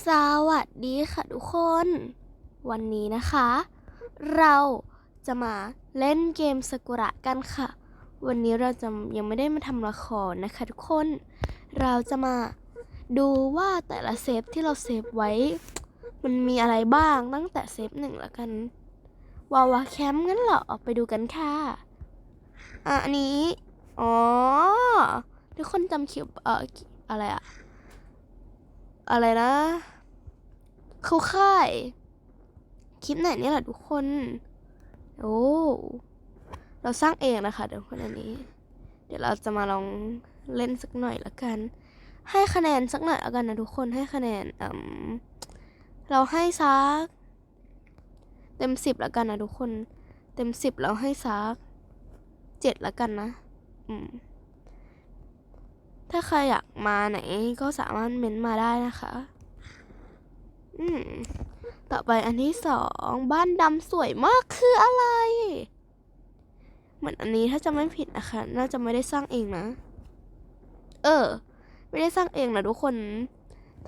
สวัสดีค่ะทุกคน วันนี้นะคะ เราจะมาเล่นเกมสกุระกันค่ะ วันนี้เราจะยังไม่ได้มาทำละครนะคะทุกคน เราจะมาดูว่าแต่ละเซฟที่เราเซฟไว้ มันมีอะไรบ้างตั้งแต่เซฟหนึ่งละกันวาวาแคมป์งั้นเหรอไปดูกันค่ะอันนี้ อ๋อ ทุกคนจำคลิปเอ่ออะไรอะ อะไรนะ เข้าค่าย คลิปไหนนี่แหละทุกคน โอ้ เราสร้างเองนะคะทุกคนอันนี้ เดี๋ยวเราจะมาลองเล่นสักหน่อยละกัน ให้คะแนนสักหน่อยละกันนะทุกคนให้คะแนนอืมเราให้ซัก เต็มสิบละกันนะทุกคน เต็มสิบเราให้ซักเจ็ดละกันนะ อืม ถ้าใครอยากมาไหนก็สามารถเม้นมาได้นะคะ อืม ต่อไปอันที่สองบ้านดำสวยมากคืออะไร เหมือนอันนี้ถ้าจะไม่ผิดนะคะ น่าจะไม่ได้สร้างเองนะ เออ ไม่ได้สร้างเองนะทุกคน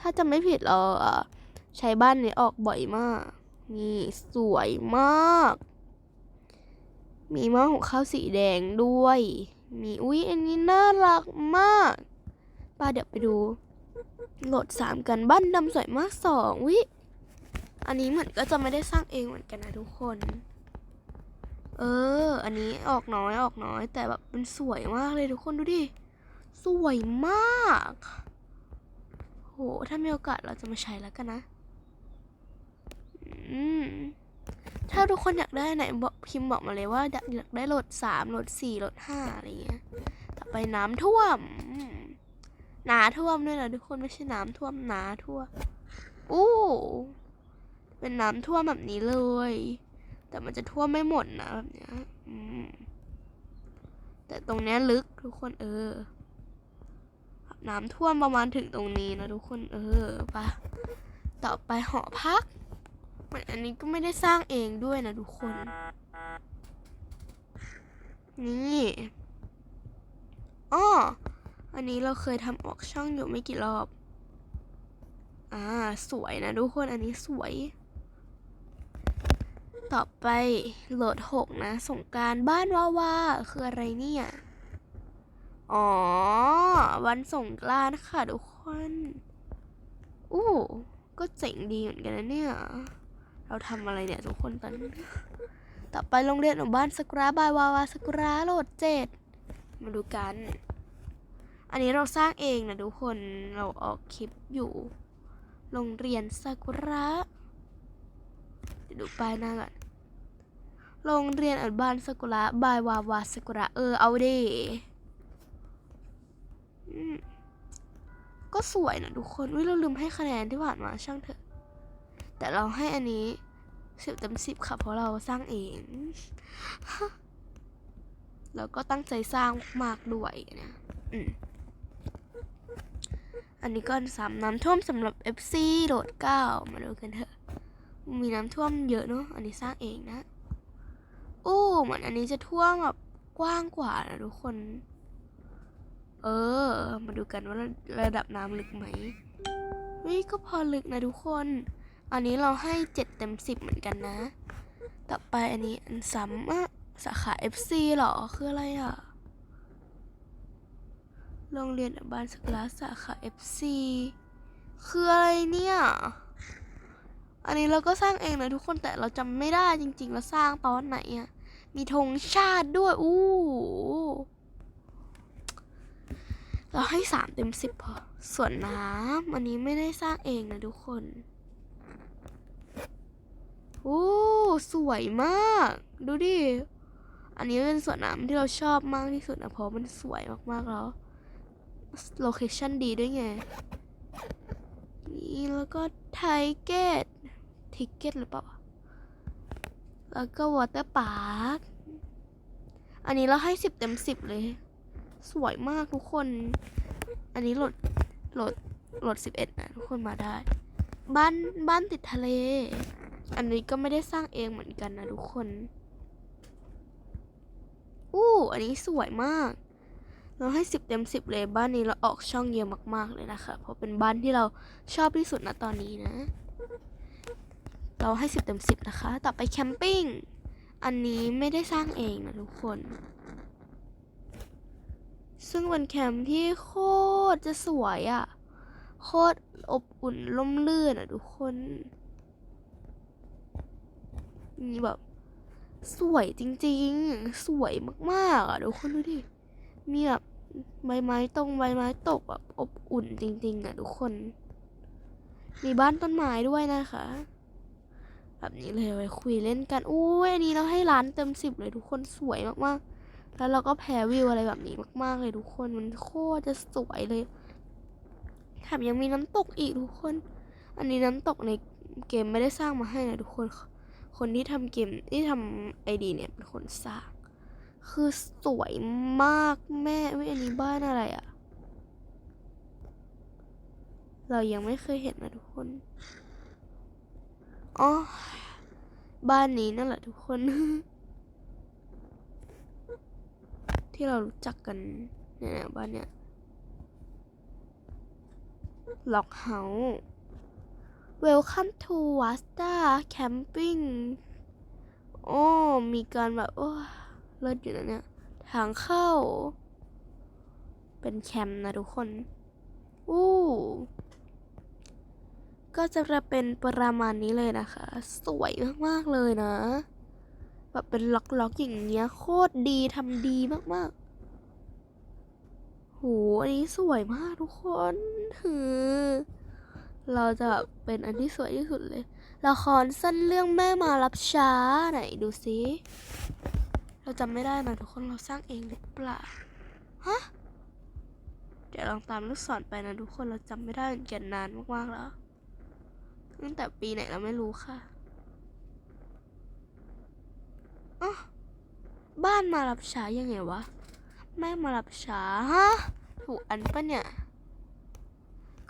ถ้าจะไม่ผิดเราใช้บ้านนี้ออกบ่อยมาก นี่สวยมาก มีหม้อหุงข้าวสีแดงด้วย มีอุ้ยอันนี้น่ารักมาก ป้าเดี๋ยวไปดู โหลดสามกันบ้านดำสวยมากสองวิ อันนี้เหมือนก็จะไม่ได้สร้างเองเหมือนกันนะทุกคน เออ อันนี้ออกน้อยออกน้อย แต่แบบมันสวยมากเลยทุกคนดูดิ สวยมาก โห ถ้ามีโอกาสเราจะมาใช้แล้วกันนะ อืมถ้าทุกคนอยากได้ไหนบอกพิมพ์บอกมาเลยว่าอยากอยากได้โหลดสามโหลดสี่โหลดห้าอะไรเงี้ย ต่อไปน้ำท่วม อืมนาท่วมด้วยนะทุกคนไม่ใช่น้ำท่วมหนาท่วมอู้เป็นน้ำท่วมแบบนี้เลย แต่มันจะท่วมไม่หมดนะแบบเนี้ยแต่ตรงเนี้ยลึกทุกคนเออน้ำท่วมประมาณถึงตรงนี้นะทุกคนเออไปะต่อไปหอพักมือนอันนี้ก็ไม่ได้สร้างเองด้วยนะทุกคน นี่อ้อ อันนี้เราเคยทำออกช่องอยู่ไม่กี่รอบ อ่า สวยนะทุกคน อันนี้สวย ต่อไปโหลดหกนะ สงการบ้านวาวาคืออะไรเนี่ย อ๋อ วันสงกรานต์ค่ะทุกคน อู้ก็เจ๋งดีเหมือนกันนะเนี่ย เราทำอะไรเนี่ยทุกคนตอนนี้ต่อไปโรงเรียนของบ้านสกุระบายวาวาสกุระโหลดเจ็ดมาดูกัน อันนี้เราสร้างเองนะทุกคนเราออกคลิปอยู่ โรงเรียนสกุระเดี๋ยวดูป้ายหน้าก่อนโรงเรียนอนุบาลสกุระบายวาวาสกุระเออเอาดิอืมก็สวยนะทุกคนวิเราลืมให้คะแนนที่ผ่านมาช่างเถอะ แต่เราให้อันนี้สิบเต็มสิบค่ะเพราะเราสร้างเองแล้วก็ตั้งใจสร้างมากด้วยนะ อืม อันนี้ก็สามน้ำท่วมสำหรับ FC โหลดเก้ามาดูกันเถอะ มีน้ำท่วมเยอะเนาะอันนี้สร้างเองนะโอ้เหมือนอันนี้จะท่วมแบบกว้างกว่านะทุกคน เออ มาดูกันว่าระดับน้ำลึกไหมเฮ้ยก็พอลึกนะทุกคน อันนี้เราให้เจ็ดเต็มสิบเหมือนกันนะ ต่อไปอันนี้อันซ้ำอะสาขา FC หรอคืออะไรอะ โรงเรียนอนุบาลสกลาสาขา FC คืออะไรเนี่ย อันนี้เราก็สร้างเองนะทุกคนแต่เราจำไม่ได้จริง ๆ เราสร้างตอนไหนอะมีธงชาติด้วย อู้ เราให้สามเต็มสิบพอ ส่วนน้ำอันนี้ไม่ได้สร้างเองนะทุกคน โอ้ สวยมาก ดูดิ อันนี้เป็นสวนน้ำที่เราชอบมากที่สุดนะเพราะมันสวยมากๆแล้ว โลเคชั่นดีด้วยไง นี่แล้วก็ไทเกตทิกเก็ตหรือเปล่า แล้วก็วอเตอร์พาร์ค อันนี้เราให้สิบเต็มสิบเลย สวยมากทุกคน อันนี้โหลดโหลดโหลดสิบเอ็ดนะทุกคนมาได้ บ้านบ้านติดทะเล อันนี้ก็ไม่ได้สร้างเองเหมือนกันนะทุกคนอู้อันนี้สวยมาก เราให้สิบเต็มสิบเลยบ้านนี้เราออกช่องเยอะมาก ๆ เลยนะคะ เพราะเป็นบ้านที่เราชอบที่สุดนะตอนนี้นะ เราให้สิบเต็มสิบนะคะ ต่อไปแคมปิ้ง อันนี้ไม่ได้สร้างเองนะทุกคน ซึ่งเป็นแคมป์ที่โคตรจะสวยอะ่ะ โคตรอบอุ่นล่มลื่นอะ่ะทุกคนมีแบบสวยจริงๆ สวยมากๆอะทุกคนดูดิ มีแบบ ใบไม้ตรงใบไม้ตกแบบอบอุ่นจริง ๆ อะ ทุกคน มีบ้านต้นไม้ด้วยนะคะ แบบนี้เลยไว้คุยเล่นกันอุ้ยอันนี้เราให้ร้านเต็มสิบเลยทุกคนสวยมากๆ แล้วเราก็แพ้วิวอะไรแบบนี้มากๆเลยทุกคนมันโคตรจะสวยเลยแถมยังมีน้ำตกอีกทุกคน อันนี้น้ำตกในเกมไม่ได้สร้างมาให้นะทุกคน คนที่ทำเกมที่ทำไอดีเนี่ยเป็นคนสร้าง คือสวยมากแม่เว้ยอันนี้บ้านอะไรอะเรายังไม่เคยเห็นนะทุกคน อ๋อ บ้านนี้นั่นแหละทุกคน ที่เรารู้จักกันเนี่ยนะบ้านเนี้ยล็อกเฮาส์ Welcome to Vasta Camping โอ้ มีการแบบ โอ้ เลิศอยู่นะเนี่ย ทางเข้า เป็นแคมป์นะทุกคน อู้ ก็จะเป็นประมาณนี้เลยนะคะ สวยมาก ๆ เลยนะ แบบเป็นล็อก ๆ อย่างเงี้ย โคตรดีทำดีมาก ๆ โห อันนี้สวยมากทุกคนคือเราจะเป็นอันที่สวยที่สุดเลย ละครสั้นเรื่องแม่มารับช้าไหนดูซิ เราจำไม่ได้นะทุกคนเราสร้างเองหรือเปล่าฮะเดี๋ยวลองตามลูกศรไปนะทุกคนเราจำไม่ได้เกันนานมากๆแล้วตั้งแต่ปีไหนเราไม่รู้ค่ะอ๋อบ้านมารับช้ายังไงวะแม่มารับช้าฮะถูกอันปะเนี่ย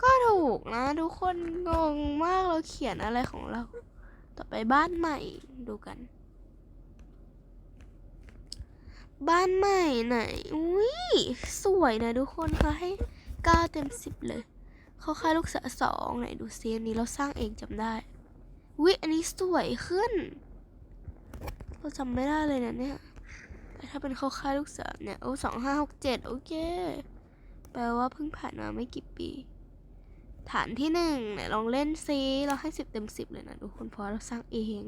ก็ถูกนะ ทุกคนงงมากเราเขียนอะไรของเรา ต่อไปบ้านใหม่ดูกัน บ้านใหม่ไหน อุ้ยสวยนะทุกคนเขาให้เก้าเต็มสิบเลย เขาค่าลูกเสือสองไหนดูซิอันนี้เราสร้างเองจำได้วิอันนี้สวยขึ้น เราจำไม่ได้เลยนะเนี่ยแต่ถ้าเป็นเขาค่าลูกเสือเนี่ยโอ้สองห้าหกเจ็ดโอเค แปลว่าเพิ่งผ่านมาไม่กี่ปี ฐานที่หนึ่งไหนลองเล่นซิเราให้สิบเต็มสิบเลยนะทุกคนเพราะเราสร้างเอง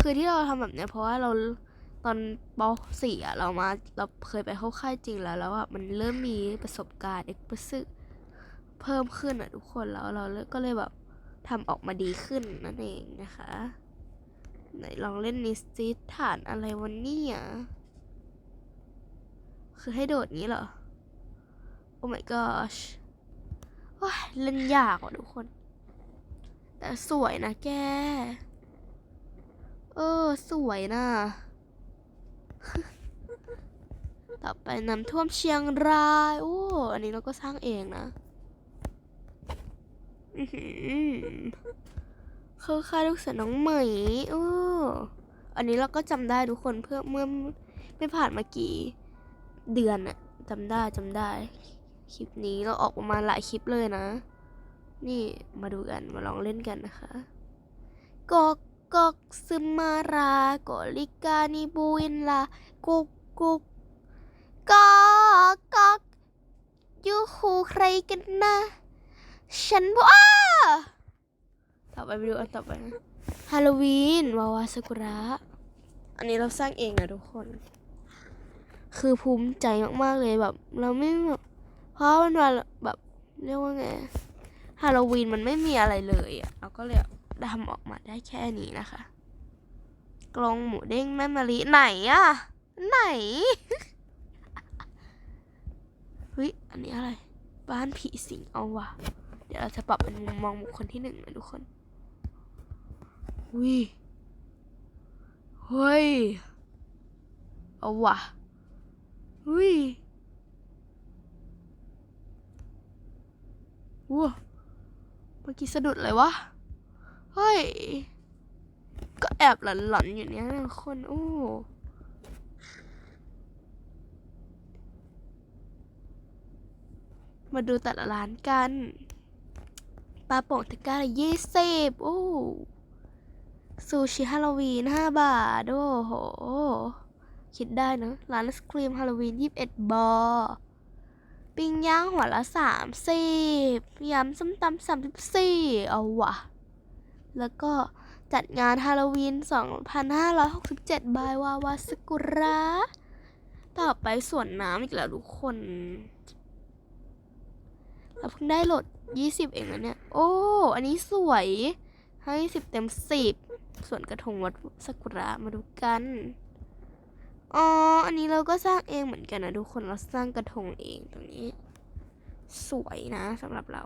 คือที่เราทำแบบเนี้ยเพราะว่าเรา ตอนป .4 อะเรามาเราเคยไปเข้าค่ายจริงแล้วแล้วอะมันเริ่มมีประสบการณ์เอ็กซ์เพเพิ่มขึ้นอะทุกคนแล้วเราก็เลยแบบทำออกมาดีขึ้นนั่นเองนะคะไหนลองเล่นนิสซิฐานอะไรวันนี้อะคือให้โดดนี้เหรอ โอ้ my gosh ว้าเล่นยากว่ะทุกคน แต่สวยนะแก เออ สวยนะ ต่อไปน้ำท่วมเชียงรายโอ้อันนี้เราก็สร้างเองนะอื้อหือเขาค่ายลูกเสือน้องเหมยโอ้อันนี้เราก็จำได้ทุกคนเพื่อเมื่อไม่ผ่านมากี่เดือนอะจำได้จำได้ คลิปนี้เราออกประมาณหลายคลิปเลยนะ นี่มาดูกันมาลองเล่นกันนะคะกอก กอกซึมมารากอลิกานิบูอินลากุกกุกกอกกอกยูคูใครกันนะฉันบอกอ้าต่อไปไปดูอันต่อไปนะฮาโลวีนวาวาซากุระ อันนี้เราสร้างเองนะทุกคน คือภูมิใจมาก ๆ เลยแบบ เราไม่แบบเพราะมันวันแบบ เรียกว่าไงฮาโลวีนมันไม่มีอะไรเลยอะเราก็เลย ทำออกมาได้แค่นี้นะคะ กลองหมูเด้งแม่มะลิไหนอะไหนเฮ้ยอันนี้อะไร บ้านผีสิงเอาว่ะ เดี๋ยวเราจะปรับเป็นมุมมองบุคคลที่หนึ่งนะทุกคนวิเฮ้ย เอาว่ะวิว้าเมื่อกี้สะดุดเลยวะ เฮ้ย ก็แอบหลอนๆอยู่เนี้ยคนโอ้มาดูแต่ละร้านกันปลาโป่งตะก้าละยี่สิบโอ้ซูชิฮาโลวีนห้าบาท โอ้โห คิดได้เนอะร้านไอศครีมฮาโลวีนยี่สิบเอ็ดบอปิ้งย่างหัวละสามสิบยำส้มตำสามสิบสี่เอาวะ แล้วก็จัดงานฮาโลวีน 2567 บายวาวาสกุระ ต่อไปสวนน้ำอีกแล้วทุกคน เราเพิ่งได้โหลด 20 เองนะเนี่ย โอ้ อันนี้สวย ให้ 10 เต็ม 10 ส่วนกระทงวัดสกุระมาดูกัน อ๋อ อันนี้เราก็สร้างเองเหมือนกันนะทุกคน เราสร้างกระทงเองตรงนี้ สวยนะสำหรับเรา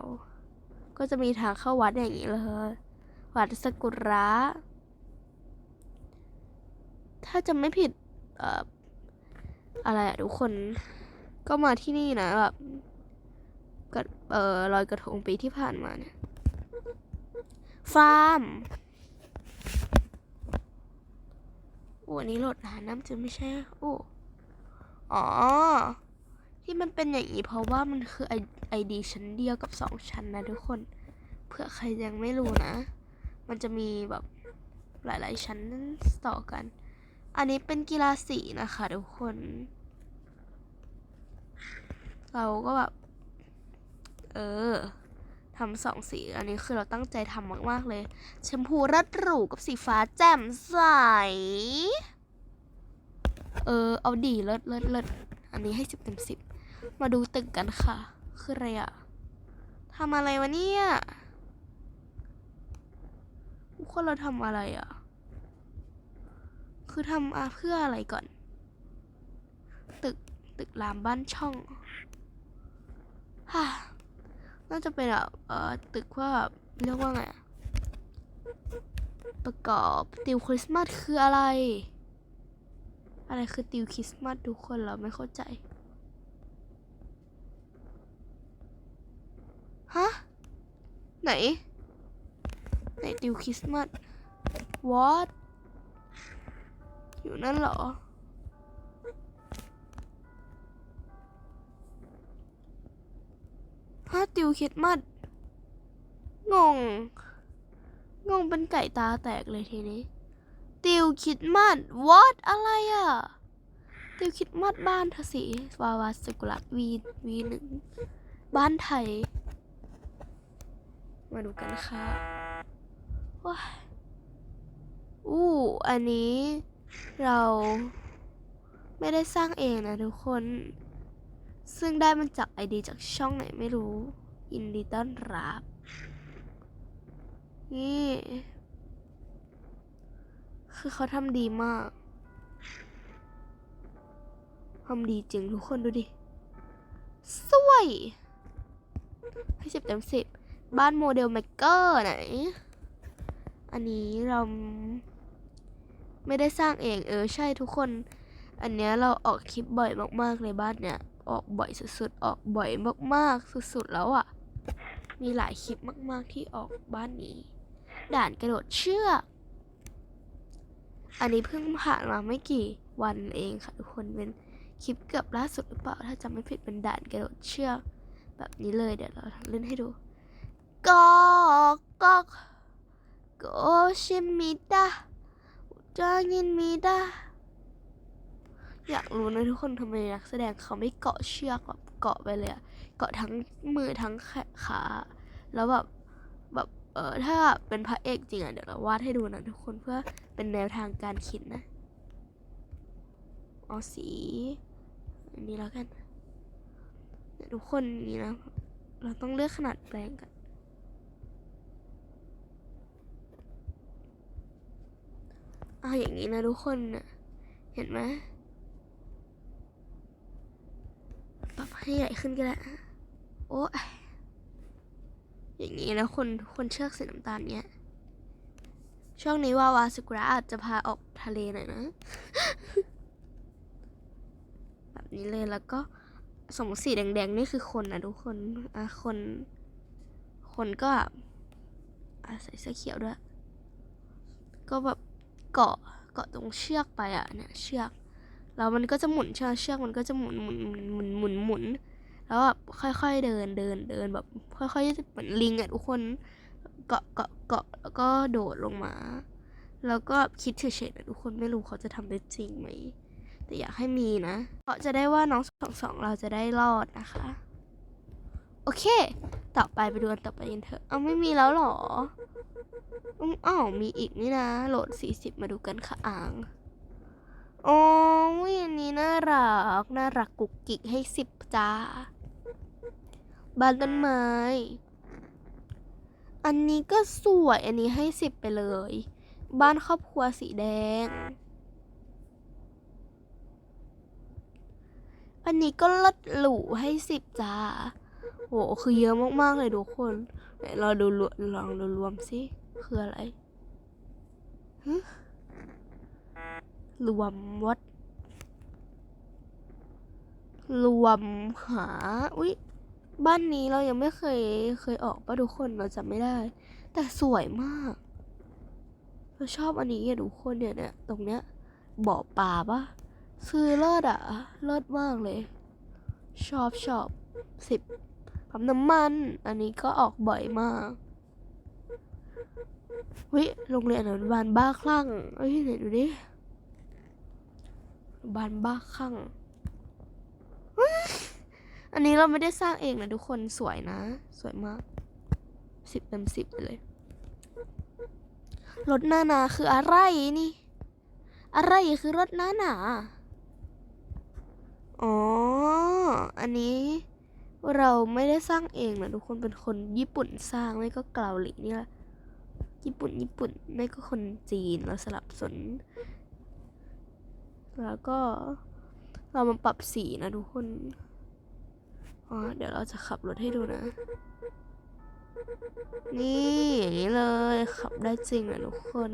ก็จะมีทางเข้าวัดอย่างนี้เลย วัดสกุระถ้าจะไม่ผิดเอ่ออะไรอะทุกคนก็มาที่นี่นะแบบกเอ่อลอยกระทงปีที่ผ่านมาเนี่ยฟาร์มโอ้อันนี้โหลดนาน้ำจะไม่ใช่โอ้อ๋อ ที่มันเป็นอย่างนี้เพราะว่ามันคือไอดีชั้นเดียวกับสองชั้นนะทุกคน เผื่อใครยังไม่รู้นะ มันจะมีแบบหลาย ๆ ชั้นต่อกัน อันนี้เป็นกีฬาสีนะคะทุกคน เราก็แบบ เออทำสองสี อันนี้คือเราตั้งใจทำมาก ๆ เลย แชมพูรัดหรูกับสีฟ้าแจ่มใส เออ เอาดีเลิศเลิศเลิศอันนี้ให้สิบเต็มสิบ มาดูตึกกันค่ะ คืออะไรอะทำอะไรวะเนี่ย ทุกคนเราทำอะไรอะ่ะ คือทำอาเพื่ออะไรก่อน ตึกตึกรามบ้านช่องฮ่าน่าจะเป็นแบบเอ่อตึกว่าเรียกว่าไง ประกอบติวคริสต์มาสคืออะไร อะไรคือติวคริสต์มาสทุกคนเราไม่เข้าใจฮะไหน ไหนติวคริสต์มาส what อยู่นั่นเหรอ ฮะติวคริสต์มาส งง งงเป็นไก่ตาแตกเลยทีนี้ ติวคริดมัด what อะไรอะ ติวคริดมัดบ้านเธอสิวาวาสกุละวีวีหนึ่ง บ้านไทย มาดูกันค่ะ อู้อันนี้เราไม่ได้สร้างเองนะทุกคน ซึ่งได้มันจากไอเดียจากช่องไหนไม่รู้ยินดีต้อนรับ นี่ คือเขาทำดีมากทำดีจริงทุกคนดูดิ สวย ให้สิบเต็มสิบ บ้านโมเดลเมกเกอร์ไหน อันนี้เราไม่ได้สร้างเองเออใช่ทุกคน อันเนี้ยเราออกคลิปบ่อยมากๆเลยบ้านเนี้ยออกบ่อยสุดๆ ออกบ่อยมากๆ สุดๆแล้วอะ่ะ มีหลายคลิปมากๆที่ออกบ้านนี้ ด่านกระโดดเชือก อันนี้เพิ่งผ่านมาไม่กี่วันเองค่ะทุกคนเป็นคลิปเกือบล่าสุดหรือเปล่า ถ้าจำไม่ผิดเป็นด่านกระโดดเชือก แบบนี้เลยเดี๋ยวเราเล่นให้ดูกอกกอก โกชิมิดะจางินมิดะอยากรู้นะทุกคนทำไมนักแสดงเขาไม่เกาะเชือกแบบเกาะไปเลยอะเกาะทั้งมือทั้งขา แล้วแบบแบบเออถ้าเป็นพระเอกจริงอะเดี๋ยวเราวาดให้ดูนะทุกคนเพื่อเป็นแนวทางการคิดนะ เอาสีอันนี้แล้วกันเนี่ยทุกคนนี่นะ เราต้องเลือกขนาดแปลงกัน เอาอย่างนี้นะทุกคนนะเห็นไหมปรับให้ใหญ่ขึ้นก็ได้โอ้ยอย่างนี้นะคนคนเชือกสีน้ำตาลเนี้ยช่วงนี้วาวาสกุระอาจจะพาออกทะเลหน่อยนะ แบบนี้เลยแล้วก็สมสีแดงๆนี่คือคนนะทุกคนอะคน คนก็อะใส่เสื้อเขียวด้วย ก็แบบ เกาะเกาะตรงเชือกไปอะเนี่ยเชือกแล้วมันก็จะหมุนเชือกเชือกมันก็จะหมุนหมุนหมุนหมุนหมุนแล้วแบบค่อยๆเดินเดินเดินแบบ ค่อยๆเหมือนลิงอะทุกคนเกาะเกาะเกาะแล้วก็โดดลงมา แล้วก็คิดเฉยๆนะทุกคนไม่รู้เขาจะทำได้จริงไหมแต่อยากให้มีนะเพราะจะได้ว่าน้องสองสองเราจะได้รอดนะคะ โอเค ต่อไปไปดูกันต่อไปกันเถอะเอาไม่มีแล้วหรอ อ้าวมีอีกนี่นะ โหลด 40 มาดูกันค่ะอ่างโอ้ยอันนี้น่ารัก น่ารักกุกกิกให้สิบจ้าบ้านต้นไม้ อันนี้ก็สวย อันนี้ให้สิบไปเลย บ้านครอบครัวสีแดง อันนี้ก็ลดหรูให้สิบจ้าโห คือเยอะมาก ๆ เลยทุกคน ไหนเราดูรวมลองดูรวมสิ คืออะไรฮะรวมวัด รวมหา อุ๊ย บ้านนี้เรายังไม่เคยเคยออกปะทุกคนเราจำไม่ได้ แต่สวยมาก เราชอบอันนี้อะทุกคนเนี่ยเนี่ยตรงเนี้ยบ่อปลาปะคือเลิศอะเลิศมากเลย ชอบชอบสิบปั๊มน้ำมัน อันนี้ก็ออกบ่อยมาก เฮ้ยโรงเรียนอนุบาลบ้าคลั่งเอ้ยไหนดูดิอนุบาลบ้าคลั่งอันนี้เราไม่ได้สร้างเองนะทุกคนสวยนะ สวยมากสิบเต็มสิบเลยรถหน้าหนาคืออะไรนี่ อะไรคือรถหน้าหนาอ๋อ อันนี้เราไม่ได้สร้างเองนะทุกคนเป็นคนญี่ปุ่นสร้างไม่ก็เกาหลีนี่แหละ ญี่ปุ่น ญี่ปุ่น ไม่ก็คนจีน เราสลับสน แล้วก็เรามาปรับสีนะทุกคน อ๋อ เดี๋ยวเราจะขับรถให้ดูนะ นี่อย่างนี้เลย ขับได้จริงนะทุกคน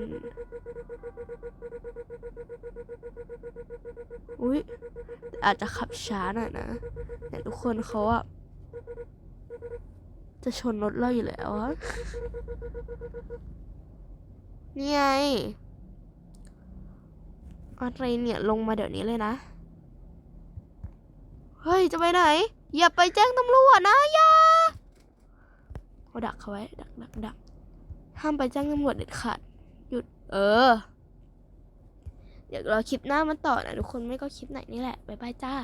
อุ้ยอาจจะขับช้าหน่อยนะ แต่ทุกคนเขาอะจะชนรถเราอยู่แล้วอะ นี่ไง อะไรเนี่ยลงมาเดี๋ยวนี้เลยนะ เฮ้ย จะไปไหน อย่าไปแจ้งตำรวจนะอย่าเขาดักเขาไว้ ดักดักดักห้ามไปแจ้งตำรวจเด็ดขาด หยุด เออ เดี๋ยวเราคลิปหน้ามาต่อนะทุกคนไม่ก็คลิปไหนนี่แหละ บ๊ายบายจ้า